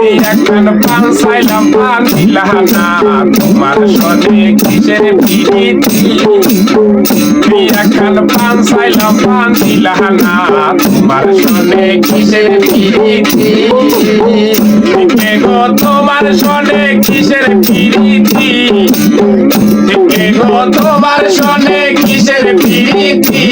একখান পান চাইলাম পান দিলা না তোমার সনে কিসের পিরিতি একখান পান চাইলাম পান দিলা না তোমার সনে কিসের পিরিতি কে গো তোমার সনে কিসের পিরিতি কে গো তোমার সনে কিসের পিরিতি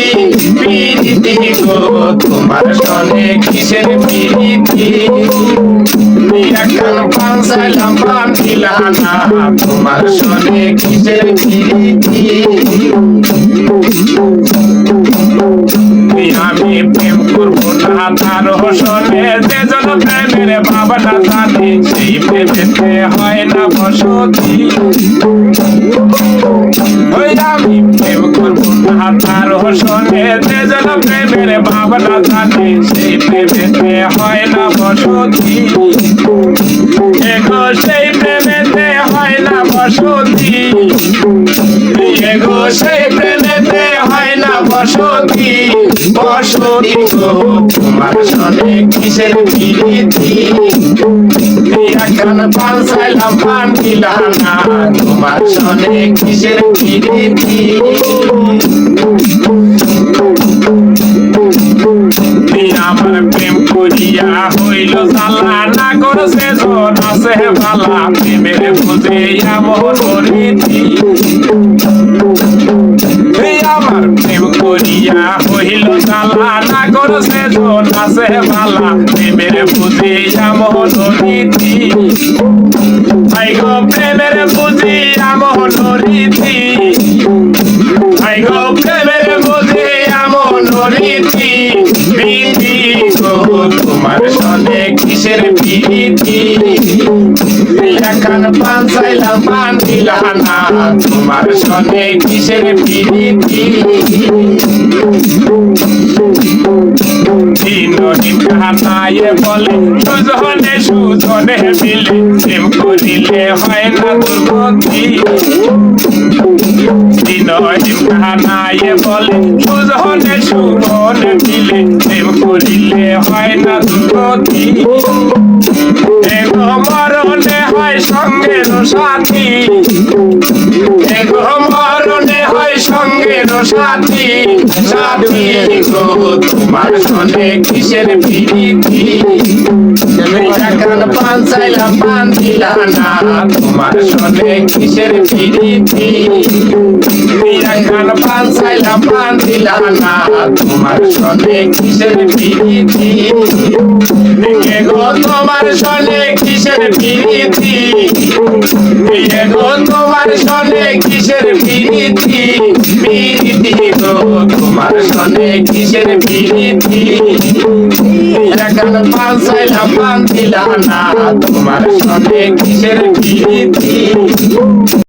একখান পান চাইলাম পান দিলা না তোমার সনে কিসের পিরিতি আমি প্রেম করব না তার হোসনে যে জন প্রেমের ভাবনা জানে সেই প্রেমেতে হয় না বসতি আমি প্রেম করব না, তার হোসনে। যে জন প্রেমের ভাবনা জানে, সেই প্রেমেতে হয় না বসতি। এগো, সেই প্রেমেতে হয় না বসতি। এগো, সেই প্রেমেতে হয় না বসতি। বসতি গো তোমার সনে কিসের পিরিতি? একখান পান চাইলাম পান দিলাম না, তোমার সনে কিসের পিরিতি? প্রেম করিয়া হইল জালা না করছে জন আছে বালা, প্রেমের বুঝে এমন রীতি আমার প্রেম করিয়া হইল জালা না করছে জন আছে বালা, প্রেমের বুঝে এমন রীতি ভাই গো, প্রেমের বুঝি এমন রীতি সনে কিসের প্রীতি এখন পান চাইলাম পান দিলা না। তোমার সনে কিসের প্রীতি দিনহীন কাহানায় বলে সুজনে সুজনে মিলে প্রেম করিলে হয় না দুর্গতি। দিনহীন কাহানায় বলে সুজনে সুজনে মিলে প্রেম করিলে হয় না দুর্গতি মরণে হয় সঙ্গের সাথী মরণে হয় সঙ্গের সাথী সাথী গো তোমার সনে কিসের পিরিতি পান চাইলাম পান দিলা না তোমার সনে কিসের পিরিতি পান চাইলাম পান দিলা না তোমার সনে কিসের পিরিতি গো তোমার সনে কিসের পিরিতি গো তোমার সনে কিসের পিরিতি তোমার সনে কিসের পিরিতি? এখন পান চাইলাম পান দিলা না তোমার সনে কিসের পিরিতি